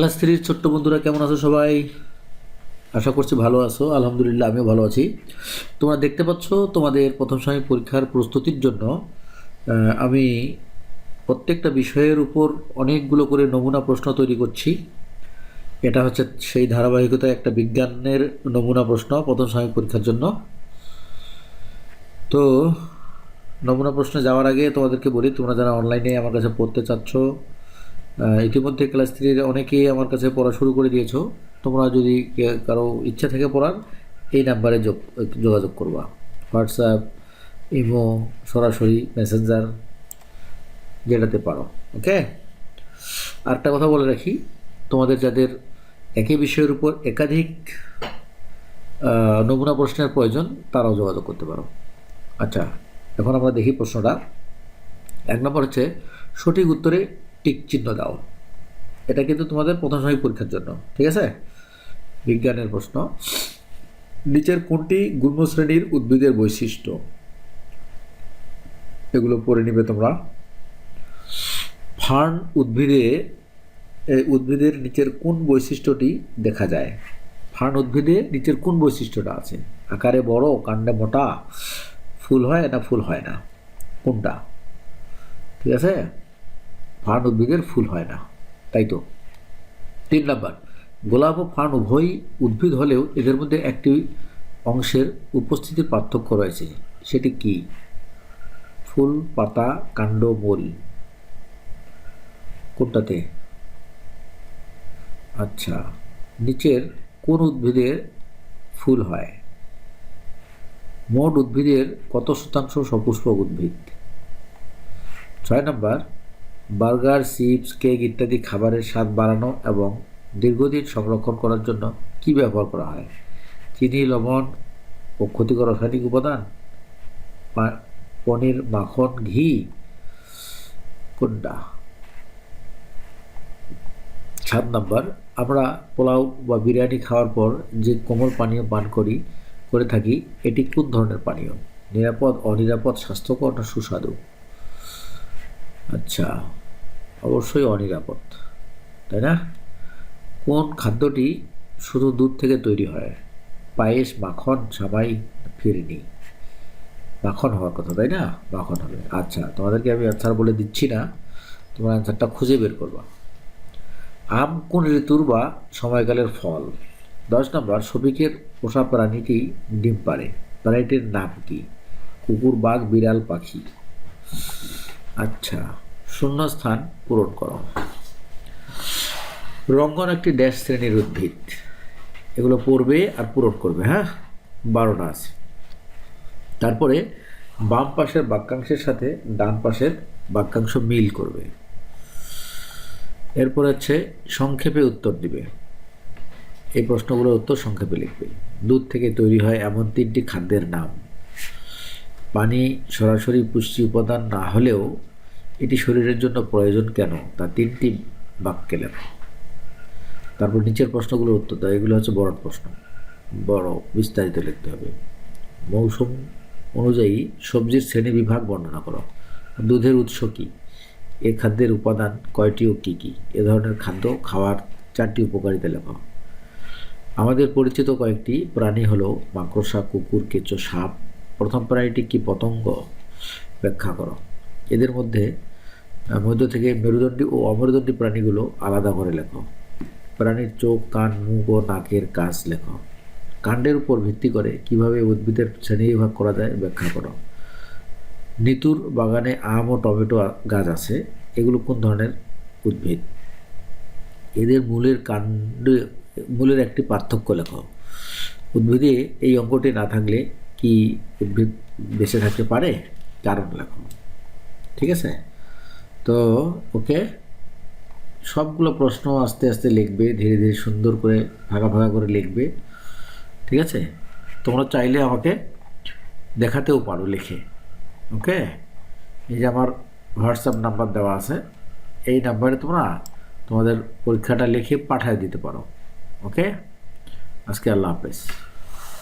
Class থ্রির ছোট্ট বন্ধুরা কেমন আছো সবাই? আশা করছি ভালো আছো। আলহামদুলিল্লাহ, আমিও ভালো আছি। তোমরা দেখতে পাচ্ছ তোমাদের প্রথম শ্রেণি পরীক্ষার প্রস্তুতির জন্য আমি প্রত্যেকটা বিষয়ের উপর অনেকগুলো করে নমুনা প্রশ্ন তৈরি করছি। এটা হচ্ছে সেই ধারাবাহিকতায় একটা বিজ্ঞানের নমুনা প্রশ্ন প্রথম শ্রেণি পরীক্ষার জন্য। তো, নমুনা প্রশ্নে যাওয়ার আগে তোমাদেরকে বলি, তোমরা যারা অনলাইনে আমার কাছে পড়তে চাচ্ছ ইতিমধ্যে ক্লাস থ্রির অনেকেই আমার কাছে পড়া শুরু করে দিয়েছ। তোমরা যদি কারও ইচ্ছা থেকে পড়ার, এই নাম্বারে যোগ, যোগাযোগ করবা। হোয়াটসঅ্যাপ ইমো সরাসরি মেসেঞ্জার যেটাতে পারো ওকে আরেকটা কথা বলে রাখি, তোমাদের যাদের একই বিষয়ের উপর একাধিক নমুনা প্রশ্নের প্রয়োজন, তারাও যোগাযোগ করতে পারো। আচ্ছা এখন আমরা দেখি প্রশ্নটা। এক নম্বর হচ্ছে, সঠিক উত্তরে টিক চিহ্ন দাও। এটা কিন্তু তোমাদের প্রথম শ্রেণি পরীক্ষার জন্য, ঠিক আছে? বিজ্ঞানের প্রশ্ন। নিচের কোনটি গুল্ম শ্রেণির উদ্ভিদের বৈশিষ্ট্য? এগুলো পড়ে নিবে তোমরা। ফার্ন উদ্ভিদে উদ্ভিদের নিচের কোন বৈশিষ্ট্যটি দেখা যায়? ফার্ন উদ্ভিদে নিচের কোন বৈশিষ্ট্যটা আছে? আকারে বড়, কাণ্ডে মোটা, ফুল হয় না ফুল হয় না? কোনটা? ঠিক আছে? ফার্ন উদ্ভিদের ফুল হয় না। তাই তো? তিন নাম্বার, গোলাপ ও ফার্ন উভয়ই উদ্ভিদ হলেও এদের মধ্যে একটি অংশের উপস্থিতির পার্থক্য রয়েছে। সেটি কি? ফুল, পাতা, কাণ্ড, মূল। কোনটাতে? আচ্ছা নিচের কোন উদ্ভিদের ফুল হয়? মোট উদ্ভিদের কত শতাংশ সপুষ্পক উদ্ভিদ? ছয় নম্বর বার্গার, চিপস, কেক ইত্যাদি খাবারের স্বাদ বাড়ানো এবং দীর্ঘদিন সংরক্ষণ করার জন্য কি ব্যবহার করা হয়? চিনি, লবণ ও ক্ষতিকর রাসায়নিক উপাদান? পনির, মাখন, ঘি? কোনটা? সাত নম্বর, আমরা পোলাও বা বিরিয়ানি খাওয়ার পর যে কোমল পানীয় পান করি, করে থাকি, এটি কোন ধরনের পানীয়? নিরাপদ, অনিরাপদ, স্বাস্থ্যকর না সুস্বাদু? আচ্ছা। অবশ্যই অনিরাপদ, তাই না? কোন খাদ্যটি শুধু দুধ থেকে তৈরি হয়? পায়েস, মাখন সামাই ফিরিনি। মাখন হওয়ার কথা, তাই না? মাখন হবে। আচ্ছা তোমাদেরকে আমি অ্যান্সার বলে দিচ্ছি না। তোমার অ্যান্সারটা খুঁজে বের করবা। আম, কোন ঋতুর বা সময়কালের ফল? দশ নম্বর, শফিকের পোষা প্রাণীটি ডিম পারে প্রাণীটির নাম কি? কুকুর, বাঘ, বিড়াল, পাখি। আচ্ছা শূন্যস্থান পূরণ করো। রঙ্গন একটি ড্যাশ শ্রেণির উদ্ভিদ। এগুলো পড়বে আর পূরণ করবে হ্যাঁ? বারোটা আছে। তারপরে বাম পাশের বাক্যাংশের সাথে ডান পাশের বাক্যাংশ মিল করবে। এরপর হচ্ছে সংক্ষেপে উত্তর দিবে। এই প্রশ্নগুলোর উত্তর সংক্ষেপে লিখবে। দুধ থেকে তৈরি হয় এমন তিনটি খাদ্যের নাম। পানি সরাসরি পুষ্টি উপাদান না হলেও এটি শরীরের জন্য প্রয়োজন কেন? তা তিনটি বাক্যে লেখো। তারপর নিচের প্রশ্নগুলোর উত্তর দাও। এগুলো হচ্ছে বড় প্রশ্ন। বড়, বিস্তারিত লিখতে হবে। মৌসুম অনুযায়ী সবজির শ্রেণি বিভাগ বর্ণনা করো। দুধের উৎস কী? এ খাদ্যের উপাদান কয়টি ও কী কী? এ ধরনের খাদ্য খাওয়ার চারটি উপকারিতা লেখো। আমাদের পরিচিত কয়েকটি প্রাণী হলো মাকড়সা, কুকুর, কেঁচো, সাপ। প্রথম প্রাণীটি কি? পতঙ্গ। ব্যাখ্যা করো। এদের মধ্যে মধ্য থেকে মেরুদণ্ডী ও অমেরুদণ্ডী প্রাণীগুলো আলাদা করে লেখো। প্রাণীর চোখ, কান, মুখ ও নাকের কাজ লেখো। কাণ্ডের উপর ভিত্তি করে কীভাবে উদ্ভিদের শ্রেণীবিভাগ করা যায় ব্যাখ্যা করো। নিতুর বাগানে আম ও টমেটো গাছ আছে, এগুলো কোন ধরনের উদ্ভিদ? এদের মূলের কাণ্ড, মূলের একটি পার্থক্য লেখো। উদ্ভিদে এই অঙ্কটি না থাকলে কি উদ্ভিদ বেঁচে থাকতে পারে? কারণ লেখো। ঠিক আছে? তো, ওকে? সবগুলো প্রশ্ন আস্তে আস্তে লিখবে, ধীরে ধীরে সুন্দর করে, ভাগা ভাগা করে লিখবে, ঠিক আছে? তোমরা চাইলে আমাকে দেখাতেও পারো লিখে, ওকে? এই যে আমার হোয়াটসঅ্যাপ নাম্বার দেওয়া আছে, এই নাম্বারে তোমরা তোমাদের পরীক্ষাটা লিখে পাঠিয়ে দিতে পারো, ওকে? আজকে আল্লাহ হাফেজ।